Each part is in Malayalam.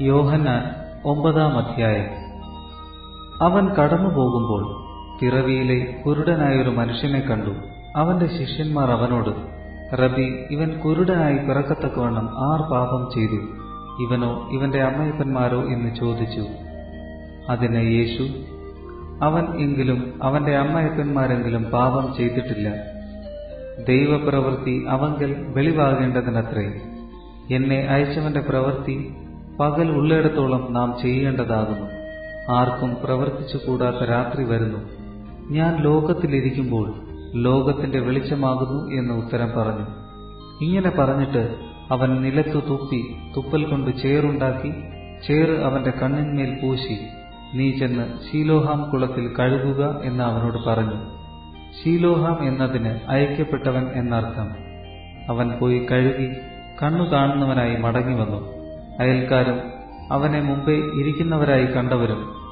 യോഹന്നാൻ ഒമ്പതാം അധ്യായം. അവൻ കടന്നു പോകുമ്പോൾ പിറവിയിലെ കുരുടനായൊരു മനുഷ്യനെ കണ്ടു. അവന്റെ ശിഷ്യന്മാർ അവനോട് റബി ഇവൻ കുരുടനായി പിറക്കത്തക്കവണ്ണം ആർ പാപം ചെയ്തു? ഇവനോ ഇവന്റെ അമ്മയപ്പന്മാരോ? എന്ന് ചോദിച്ചു. അതിന് യേശു അവൻ എങ്കിലും അവന്റെ അമ്മയപ്പന്മാരെങ്കിലും പാപം ചെയ്തിട്ടില്ല. ദൈവപ്രവൃത്തി അവങ്കൽ വെളിവാകേണ്ടതിനത്രേ. എന്നെ അയച്ചവന്റെ പ്രവൃത്തി പകൽ ഉള്ളിടത്തോളം നാം ചെയ്യേണ്ടതാകുന്നു. ആർക്കും പ്രവർത്തിച്ചു കൂടാത്ത രാത്രി വരുന്നു. ഞാൻ ലോകത്തിലിരിക്കുമ്പോൾ ലോകത്തിന്റെ വെളിച്ചമാകുന്നു എന്ന് ഉത്തരം പറഞ്ഞു. ഇങ്ങനെ പറഞ്ഞിട്ട് അവൻ നിലത്തു തുപ്പി തുപ്പൽ കൊണ്ട് ചേറുണ്ടാക്കി ചേറ് അവന്റെ കണ്ണിന്മേൽ പൂശി. നീ ചെന്ന് ശീലോഹാം കുളത്തിൽ കഴുകുക എന്ന് അവനോട് പറഞ്ഞു. ശീലോഹാം എന്നതിന് അയക്കപ്പെട്ടവൻ എന്നർത്ഥം. അവൻ പോയി കഴുകി കണ്ണു കാണുന്നവനായി മടങ്ങി വന്നു. അയൽക്കാരും അവനെ മുമ്പേ ഇരിക്കുന്നവരായി കണ്ടവരും.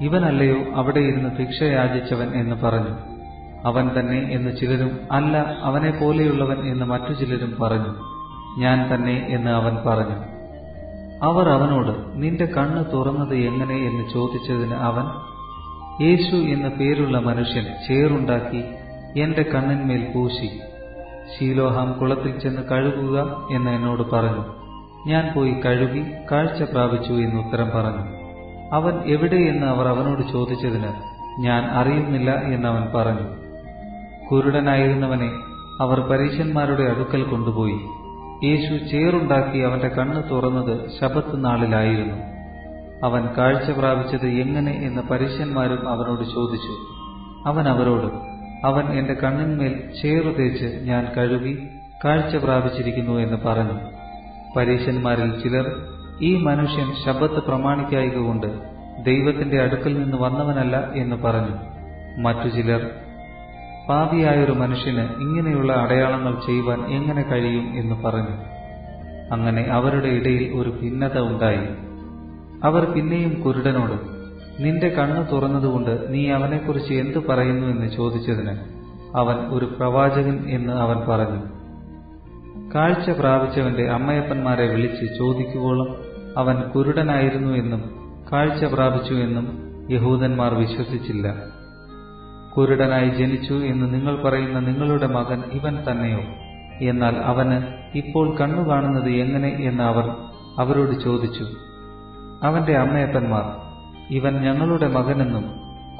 ഇവനല്ലയോ അവിടെ ഇരുന്ന് ഭിക്ഷ യാചിച്ചവൻ എന്ന് പറഞ്ഞു. അവൻ തന്നെ എന്ന് ചിലരും അല്ല അവനെ പോലെയുള്ളവൻ എന്ന് മറ്റു ചിലരും പറഞ്ഞു. ഞാൻ തന്നെ എന്ന് അവൻ പറഞ്ഞു. അവർ അവനോട് നിന്റെ കണ്ണ് തുറന്നത് എങ്ങനെ? എന്ന് ചോദിച്ചതിന് അവൻ യേശു എന്ന പേരുള്ള മനുഷ്യൻ ചേറുണ്ടാക്കി എന്റെ കണ്ണിന്മേൽ പൂശി. ശീലോഹാം കുളത്തിൽ ചെന്ന് കഴുകുക എന്ന് എന്നോട് പറഞ്ഞു. ഞാൻ പോയി കഴുകി കാഴ്ച പ്രാപിച്ചു എന്ന് ഉത്തരം പറഞ്ഞു. അവൻ എവിടെയെന്ന് അവർ അവനോട് ചോദിച്ചതിന് ഞാൻ അറിയുന്നില്ല എന്നവൻ പറഞ്ഞു. കുരുടനായിരുന്നവനെ അവർ പരീശന്മാരുടെ അടുക്കൽ കൊണ്ടുപോയി. യേശു ചേറുണ്ടാക്കി അവന്റെ കണ്ണ് തുറന്നത് ശബത്ത് നാളിലായിരുന്നു. അവൻ കാഴ്ച പ്രാപിച്ചത് എങ്ങനെ എന്ന് പരീശന്മാരും അവനോട് ചോദിച്ചു. അവൻ അവരോട് അവൻ എന്റെ കണ്ണിന്മേൽ ചേറു തേച്ച് ഞാൻ കഴുകി കാഴ്ച പ്രാപിച്ചിരിക്കുന്നു എന്ന് പറഞ്ഞു. പരീശന്മാരിൽ ചിലർ ഈ മനുഷ്യൻ ശബ്ദത്ത് പ്രമാണിക്കായിക കൊണ്ട് ദൈവത്തിന്റെ അടുക്കൽ നിന്ന് വന്നവനല്ല എന്ന് പറഞ്ഞു. മറ്റു ചിലർ പാപിയായൊരു മനുഷ്യന് ഇങ്ങനെയുള്ള അടയാളങ്ങൾ ചെയ്യുവാൻ എങ്ങനെ കഴിയും എന്ന് പറഞ്ഞു. അങ്ങനെ അവരുടെ ഇടയിൽ ഒരു ഭിന്നത ഉണ്ടായി. അവർ പിന്നെയും കുരുടനോട് നിന്റെ കണ്ണ് തുറന്നതുകൊണ്ട് നീ അവനെക്കുറിച്ച് എന്തു പറയുന്നു? എന്ന് ചോദിച്ചതിന് അവൻ ഒരു പ്രവാചകൻ എന്ന് അവൻ പറഞ്ഞു. കാഴ്ച പ്രാപിച്ചവന്റെ അമ്മയപ്പന്മാരെ വിളിച്ച് ചോദിക്കുവോളം അവൻ കുരുടനായിരുന്നു എന്നും കാഴ്ച പ്രാപിച്ചു എന്നും യഹൂദന്മാർ വിശ്വസിച്ചില്ല. കുരുടനായി ജനിച്ചു എന്ന് നിങ്ങൾ പറയുന്ന നിങ്ങളുടെ മകൻ ഇവൻ തന്നെയോ? എന്നാൽ അവന് ഇപ്പോൾ കണ്ണു കാണുന്നത് എങ്ങനെ എന്ന് അവർ അവരോട് ചോദിച്ചു. അവന്റെ അമ്മയപ്പന്മാർ ഇവൻ ഞങ്ങളുടെ മകനെന്നും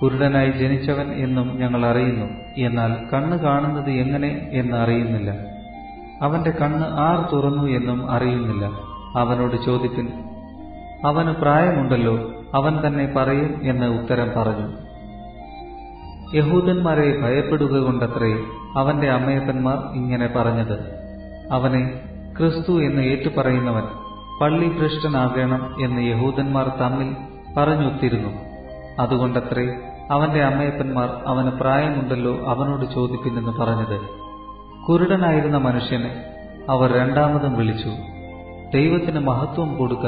കുരുടനായി ജനിച്ചവൻ എന്നും ഞങ്ങൾ അറിയുന്നു. എന്നാൽ കണ്ണു കാണുന്നത് എങ്ങനെ എന്ന് അറിയുന്നില്ല. അവന്റെ കണ്ണ് ആർ തുറന്നു എന്നും അറിയുന്നില്ല. അവനോട് ചോദിപ്പിൻ അവന് പ്രായമുണ്ടല്ലോ അവൻ തന്നെ പറയും എന്ന് ഉത്തരം പറഞ്ഞു. യഹൂദന്മാരെ ഭയപ്പെടുക കൊണ്ടത്രേ അവന്റെ അമ്മയപ്പന്മാർ ഇങ്ങനെ പറഞ്ഞത്. അവനെ ക്രിസ്തു എന്ന് ഏറ്റുപറയുന്നവൻ പള്ളി ഭ്രഷ്ടനാകണം എന്ന് യഹൂദന്മാർ തമ്മിൽ പറഞ്ഞൊത്തിരുന്നു. അതുകൊണ്ടത്രേ അവന്റെ അമ്മയപ്പന്മാർ അവന് പ്രായമുണ്ടല്ലോ അവനോട് ചോദിപ്പിനെന്ന് പറഞ്ഞത്. കുരുടനായിരുന്ന മനുഷ്യനെ അവർ രണ്ടാമതും വിളിച്ചു. ദൈവത്തിന് മഹത്വം കൊടുക്ക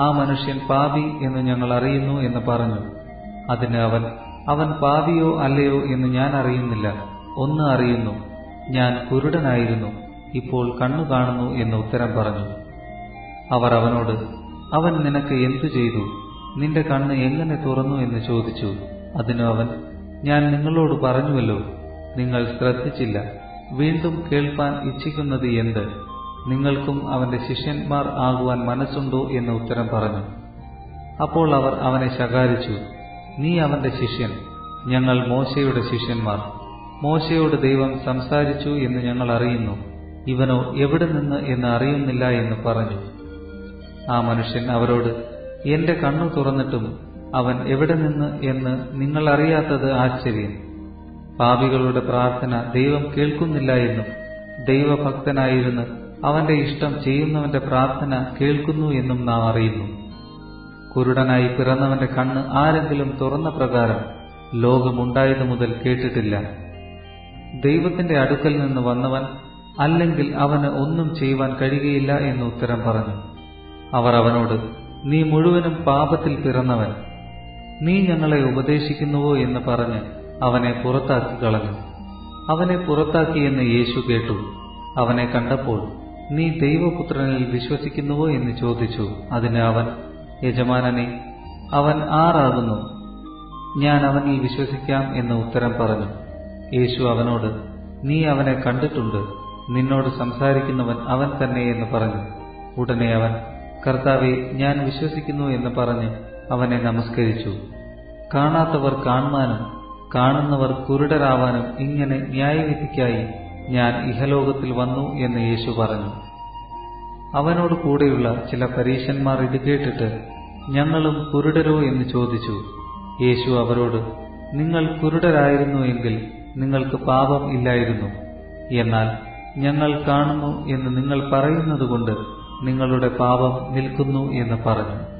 ആ മനുഷ്യൻ പാപി എന്ന് ഞങ്ങൾ അറിയുന്നു എന്ന് പറഞ്ഞു. അതിന് അവൻ അവൻ പാപിയോ അല്ലയോ എന്ന് ഞാൻ അറിയുന്നില്ല. ഒന്ന് അറിയുന്നു ഞാൻ കുരുടനായിരുന്നു ഇപ്പോൾ കണ്ണു കാണുന്നു എന്ന് ഉത്തരം പറഞ്ഞു. അവർ അവനോട് അവൻ നിനക്ക് എന്തു ചെയ്തു? നിന്റെ കണ്ണ് എങ്ങനെ തുറന്നു എന്ന് ചോദിച്ചു. അതിനു അവൻ ഞാൻ നിങ്ങളോട് പറഞ്ഞുവല്ലോ നിങ്ങൾ ശ്രദ്ധിച്ചില്ല. വീണ്ടും കേൾപ്പാൻ ഇച്ഛിക്കുന്നത് എന്ത്? നിങ്ങൾക്കും അവന്റെ ശിഷ്യന്മാർ ആകുവാൻ മനസ്സുണ്ടോ എന്ന് ഉത്തരം പറഞ്ഞു. അപ്പോൾ അവർ അവനെ ശകാരിച്ചു നീ അവന്റെ ശിഷ്യൻ ഞങ്ങൾ മോശയുടെ ശിഷ്യന്മാർ. മോശയോട് ദൈവം സംസാരിച്ചു എന്ന് ഞങ്ങൾ അറിയുന്നു. ഇവനോ എവിടെ നിന്ന് എന്ന് അറിയുന്നില്ല എന്ന് പറഞ്ഞു. ആ മനുഷ്യൻ അവരോട് എന്റെ കണ്ണു തുറന്നിട്ടും അവൻ എവിടെ നിന്ന് എന്ന് നിങ്ങൾ അറിയാത്തത് ആശ്ചര്യം. പാപികളുടെ പ്രാർത്ഥന ദൈവം കേൾക്കുന്നില്ല എന്നും ദൈവഭക്തനായിരുന്ന് അവന്റെ ഇഷ്ടം ചെയ്യുന്നവന്റെ പ്രാർത്ഥന കേൾക്കുന്നു എന്നും നാം അറിയുന്നു. കുരുടനായി പിറന്നവന്റെ കണ്ണ് ആരെങ്കിലും തുറന്ന പ്രകാരം ലോകമുണ്ടായതു മുതൽ കേട്ടിട്ടില്ല. ദൈവത്തിന്റെ അടുക്കൽ നിന്ന് വന്നവൻ അല്ലെങ്കിൽ അവന് ഒന്നും ചെയ്യുവാൻ കഴിയുകയില്ല എന്ന് ഉത്തരം പറഞ്ഞു. അവർ അവനോട് നീ മുഴുവനും പാപത്തിൽ പിറന്നവൻ. നീ ഞങ്ങളെ ഉപദേശിക്കുന്നുവോ? എന്ന് പറഞ്ഞ് അവനെ പുറത്താക്കി കളഞ്ഞു. അവനെ പുറത്താക്കിയെന്ന് യേശു കേട്ടു. അവനെ കണ്ടപ്പോൾ നീ ദൈവപുത്രനിൽ വിശ്വസിക്കുന്നുവോ എന്ന് ചോദിച്ചു. അതിന് അവൻ യജമാനനെ അവൻ ആറാകുന്നു ഞാൻ അവനിൽ വിശ്വസിക്കാം എന്ന് ഉത്തരം പറഞ്ഞു. യേശു അവനോട് നീ അവനെ കണ്ടിട്ടുണ്ട്. നിന്നോട് സംസാരിക്കുന്നവൻ അവൻ തന്നെ എന്ന് പറഞ്ഞു. ഉടനെ അവൻ കർത്താവെ ഞാൻ വിശ്വസിക്കുന്നു എന്ന് പറഞ്ഞ് അവനെ നമസ്കരിച്ചു. കാണാത്തവർ കാണുവാനും കാണുന്നവർ കുരുടരാവാനും ഇങ്ങനെ ന്യായവിധിക്കായി ഞാൻ ഇഹലോകത്തിൽ വന്നു എന്ന് യേശു പറഞ്ഞു. അവനോട് കൂടെയുള്ള ചില പരീശന്മാർ ഇത് കേട്ടിട്ട് ഞങ്ങളും കുരുടരോ എന്ന് ചോദിച്ചു. യേശു അവരോട് നിങ്ങൾ കുരുടരായിരുന്നു എങ്കിൽ നിങ്ങൾക്ക് പാപം ഇല്ലായിരുന്നു. എന്നാൽ ഞങ്ങൾ കാണുന്നു എന്ന് നിങ്ങൾ പറയുന്നതുകൊണ്ട് നിങ്ങളുടെ പാപം നിൽക്കുന്നു എന്ന് പറഞ്ഞു.